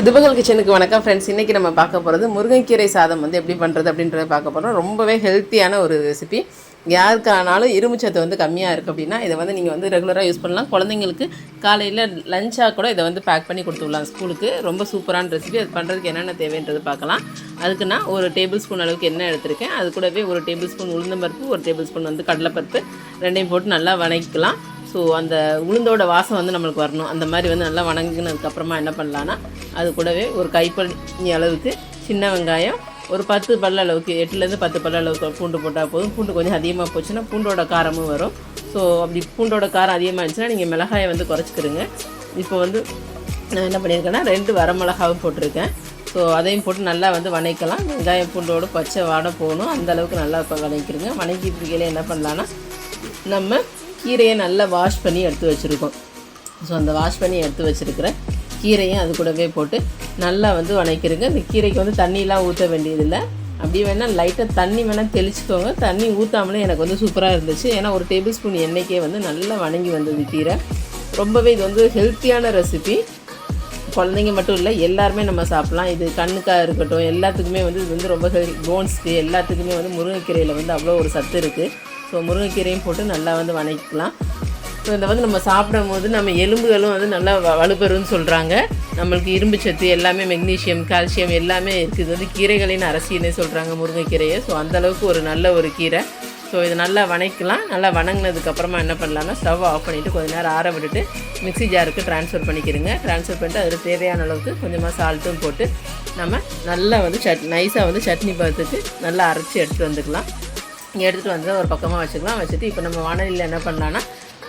சிதுபகல் கிச்சனுக்கு வணக்கம் ஃப்ரெண்ட்ஸ் இன்றைக்கி நம்ம பார்க்க போகிறது முருங்கைக்கீரை சாதம் வந்து எப்படி பண்ணுறது அப்படின்றத பார்க்க போகிறோம் ரொம்பவே ஹெல்த்தியான ஒரு ரெசிபி யாருக்கானாலும் இரும்புச்சத்து வந்து கம்மியாக இருக்குது அப்படின்னா இதை வந்து நீங்கள் வந்து ரெகுலராக யூஸ் பண்ணலாம். குழந்தைங்களுக்கு காலையில் லஞ்சாக கூட இதை வந்து பேக் பண்ணி கொடுத்துடலாம். ஸ்கூலுக்கு ரொம்ப சூப்பரான ரெசிபி அது பண்ணுறதுக்கு என்னென்ன தேவைன்றது பார்க்கலாம். அதுக்கு நான் ஒரு டேபிள் ஸ்பூன் அளவுக்கு எண்ணெய் எடுத்திருக்கேன். அது கூடவே ஒரு டேபிள் ஸ்பூன் உளுந்தம்பருப்பு ஒரு டேபிள் ஸ்பூன் வந்து கடலைப்பருப்பு. ரெண்டையும் போட்டு நல்லா வணக்கிக்கலாம். ஸோ அந்த உளுந்தோட வாசம் வந்து நம்மளுக்கு வரணும். அந்த மாதிரி வந்து நல்லா வணங்கினதுக்கப்புறமா என்ன பண்ணலான்னா அது கூடவே ஒரு கைப்பணி அளவுக்கு சின்ன வெங்காயம் ஒரு பத்து பல்ல அளவுக்கு எட்டுலேருந்து பத்து பல்ல அளவுக்கு பூண்டு போட்டால் போதும். பூண்டு கொஞ்சம் அதிகமாக போச்சுன்னா பூண்டோட காரமும் வரும். ஸோ அப்படி பூண்டோட காரம் அதிகமாக இருந்துச்சுன்னா நீங்கள் மிளகாயை வந்து குறைச்சிக்கிறங்க இப்போ வந்து நான் என்ன பண்ணியிருக்கேன்னா ரெண்டு வரமிளகாவும் போட்டிருக்கேன். ஸோ அதையும் போட்டு நல்லா வந்து வணக்கலாம். வெங்காயம் பூண்டோடு பச்சை வாடை போகணும். அந்த அளவுக்கு நல்லா இப்போ வணக்கிடுங்க வணக்கிட்டு இருக்கையில என்ன பண்ணலான்னா நம்ம கீரையை நல்லா வாஷ் பண்ணி எடுத்து வச்சுருக்கோம். ஸோ அந்த வாஷ் பண்ணி எடுத்து வச்சுருக்கிற கீரையும் அது கூடவே போட்டு நல்லா வந்து வணக்கிருங்க. இந்த கீரைக்கு வந்து தண்ணியெலாம் ஊற்ற வேண்டியதில்லை. அப்படி வேணால் லைட்டாக தண்ணி வேணால் தெளிச்சுக்கோங்க. தண்ணி ஊற்றாமலே எனக்கு வந்து சூப்பராக இருந்துச்சு. ஏன்னா ஒரு டேபிள் ஸ்பூன் எண்ணெய்க்கே வந்து நல்லா வணங்கி வந்தது கீரை. ரொம்பவே இது வந்து ஹெல்த்தியான ரெசிபி குழந்தைங்க மட்டும் இல்லை எல்லாருமே நம்ம சாப்பிட்லாம். இது கண்ணுக்காக இருக்கட்டும் எல்லாத்துக்குமே வந்து இது வந்து ரொம்ப ஹெல் போன்ஸ்க்கு எல்லாத்துக்குமே வந்து முருங்கைக்கீரையில் வந்து அவ்வளோ ஒரு சத்து இருக்குது ஸோ முருங்கைக்கீரையும் போட்டு நல்லா வந்து வணக்கிக்கலாம். ஸோ இதை வந்து நம்ம சாப்பிடும் போது நம்ம எலும்புகளும் வந்து நல்லா வ- வலுப்பெறும்னு சொல்கிறாங்க நம்மளுக்கு இரும்பு சத்து எல்லாமே மெக்னீஷியம் கால்சியம் எல்லாமே இருக்குது. இது வந்து கீரைகளின் அரசியல்னே சொல்கிறாங்க முருங்கைக்கீரையை. ஸோ அந்தளவுக்கு ஒரு நல்ல ஒரு கீரை. ஸோ இதை நல்லா வணக்கலாம். நல்லா வணங்கினதுக்கப்புறமா என்ன பண்ணலாம்னா ஸ்டவ் ஆஃப் பண்ணிவிட்டு கொஞ்ச நேரம் ஆற விட்டுட்டு மிக்ஸி ஜாருக்கு ட்ரான்ஸ்ஃபர் பண்ணிக்கிறங்க ட்ரான்ஸ்ஃபர் பண்ணிட்டு அதில் தேவையான அளவுக்கு கொஞ்சமாக சால்ட்டும் போட்டு நம்ம நல்லா வந்து சட் நைஸாக வந்து சட்னி பார்த்துட்டு நல்லா அரைச்சி எடுத்துகிட்டு வந்துக்கலாம். எடுத்துகிட்டு வந்து ஒரு பக்கமாக வச்சுக்கலாம். வச்சுட்டு இப்போ நம்ம வானலியில் என்ன பண்ணலான்னா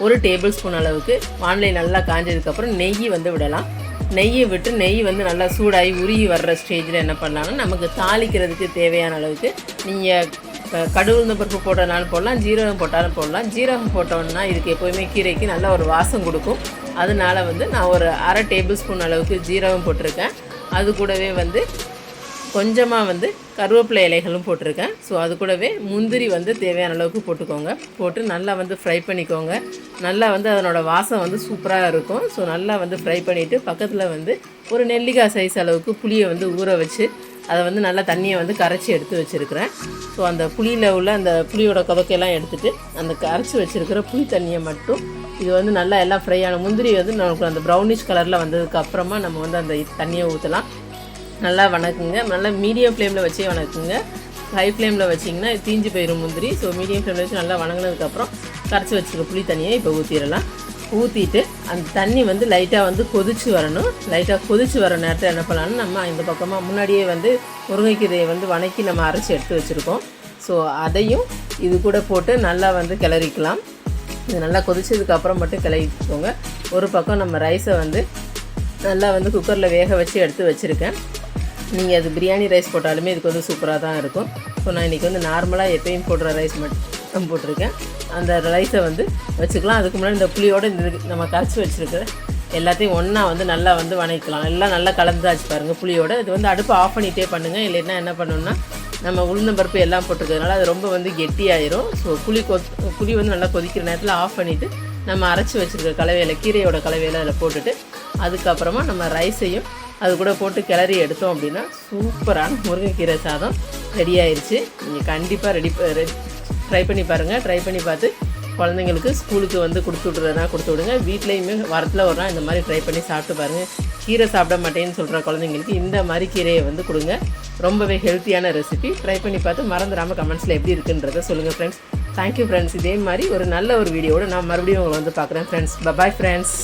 ஒரு டேபிள் ஸ்பூன் அளவுக்கு வானலி நல்லா காஞ்சதுக்கப்புறம் நெய் வந்து விடலாம். நெய்யை விட்டு நெய் வந்து நல்லா சூடாகி உருகி வர்ற ஸ்டேஜில் என்ன பண்ணலாம்னா நமக்கு தாளிக்கிறதுக்கு தேவையான அளவுக்கு நீங்கள் கடுகு பருப்பு போட்டனாலும் போடலாம் ஜீரகம் போட்டாலும் போடலாம். ஜீரகம் போட்டோம்னா இதுக்கு எப்போயுமே கீரைக்கு நல்ல ஒரு வாசம் கொடுக்கும். அதனால வந்து நான் ஒரு அரை டேபிள் ஸ்பூன் அளவுக்கு ஜீரகம் போட்டிருக்கேன். அது கூடவே வந்து கொஞ்சமாக வந்து கருவேப்பிலை இலைகளும் போட்டிருக்கேன். ஸோ அது கூடவே முந்திரி வந்து தேவையான அளவுக்கு போட்டுக்கோங்க. போட்டு நல்லா வந்து ஃப்ரை பண்ணிக்கோங்க. நல்லா வந்து அதனோட வாசம் வந்து சூப்பராக இருக்கும். ஸோ நல்லா வந்து ஃப்ரை பண்ணிவிட்டு பக்கத்தில் வந்து ஒரு நெல்லிக்காய் சைஸ் அளவுக்கு புளியை வந்து ஊற வச்சு அதை வந்து நல்லா தண்ணியை வந்து கரைச்சி எடுத்து வச்சுருக்கிறேன். ஸோ அந்த புளியில் உள்ள அந்த புளியோட கொதக்கையெல்லாம் எடுத்துட்டு அந்த கரைச்சி வச்சுருக்கிற புளி தண்ணியை மட்டும் இது வந்து நல்லா எல்லாம் ஃப்ரை ஆன முந்திரி வந்து நமக்கு அந்த ப்ரௌனிஷ் கலரில் வந்ததுக்கு அப்புறமா நம்ம வந்து அந்த தண்ணியை ஊற்றலாம் நல்லா வணக்குங்க. நல்லா மீடியம் ஃப்ளேமில் வச்சே வணக்குங்க. ஹை ஃப்ளேமில் வச்சிங்கன்னா தீஞ்சு போயிடும் முந்திரி. ஸோ மீடியம் ஃப்ளேமில் வச்சு நல்லா வணங்கினதுக்கப்புறம் கரைச்சி வச்சுருக்க புளி தண்ணியை இப்போ ஊற்றிடலாம் ஊற்றிட்டு அந்த தண்ணி வந்து லைட்டாக வந்து கொதிச்சு வரணும். லைட்டாக கொதிச்சு வர நேரத்தில் என்ன பண்ணலாம்னு நம்ம இந்த பக்கமாக முன்னாடியே வந்து முருங்கைக்கீரையை வந்து வணக்கி நம்ம அரைச்சி எடுத்து வச்சுருக்கோம். ஸோ அதையும் இது கூட போட்டு நல்லா வந்து கிளறிக்கலாம். இது நல்லா கொதிச்சதுக்கப்புறம் மட்டும் கிளறிக்கோங்க. ஒரு பக்கம் நம்ம ரைஸை வந்து நல்லா வந்து குக்கரில் வேக வச்சு எடுத்து வச்சுருக்கேன். நீங்கள் அது பிரியாணி ரைஸ் போட்டாலுமே இதுக்கு வந்து சூப்பராக தான் இருக்கும். ஸோ நான் இன்றைக்கி வந்து நார்மலாக எப்பயும் போடுற ரைஸ் மட்டும் போட்டிருக்கேன். அந்த ரைஸை வந்து வச்சுக்கலாம். அதுக்கு முன்னாடி இந்த புளியோடு இந்த இது நம்ம கரைச்சி வச்சுருக்கிற எல்லாத்தையும் ஒன்றா வந்து நல்லா வந்து வணக்கலாம் எல்லாம் நல்லா கலந்தாச்சு பாருங்கள் புளியோட. இது வந்து அடுப்பு ஆஃப் பண்ணிகிட்டே பண்ணுங்கள் இல்லைன்னா என்ன பண்ணணும்னா நம்ம உளுந்தம்பருப்பு எல்லாம் போட்டிருக்கிறதுனால அது ரொம்ப வந்து கெட்டியாயிரும். ஸோ புளி கொ புளி வந்து நல்லா கொதிக்கிற நேரத்தில் ஆஃப் பண்ணிவிட்டு நம்ம அரைச்சி வச்சுருக்க கலவையில் கீரையோட கலவையில் அதில் போட்டுட்டு அதுக்கப்புறமா நம்ம ரைஸையும் அது கூட போட்டு கிளறி எடுத்தோம் அப்படின்னா சூப்பரான முருங்கைக்கீரை சாதம் ரெடி ஆயிடுச்சு நீங்கள் கண்டிப்பாக ரெடி ட்ரை பண்ணி பாருங்கள் ட்ரை பண்ணி பார்த்து குழந்தைங்களுக்கு ஸ்கூலுக்கு வந்து கொடுத்து விட்றதுனா கொடுத்து விடுங்க. வீட்லேயுமே வாரத்தில் ஒரு நாள் இந்த மாதிரி ட்ரை பண்ணி சாப்பிட்டு பாருங்கள் கீரை சாப்பிட மாட்டேன்னு சொல்கிற குழந்தைங்களுக்கு இந்த மாதிரி கீரையை வந்து கொடுங்க. ரொம்பவே ஹெல்த்தியான ரெசிபி ட்ரை பண்ணி பார்த்து மறந்துடாமல் கமெண்ட்ஸில் எப்படி இருக்குன்றதை சொல்லுங்கள் ஃப்ரெண்ட்ஸ் தேங்க்யூ ஃப்ரெண்ட்ஸ் இதே மாதிரி ஒரு நல்ல ஒரு வீடியோட நான் மறுபடியும் உங்களை வந்து பார்க்குறேன் ஃப்ரெண்ட்ஸ் பபாய் ஃப்ரெண்ட்ஸ்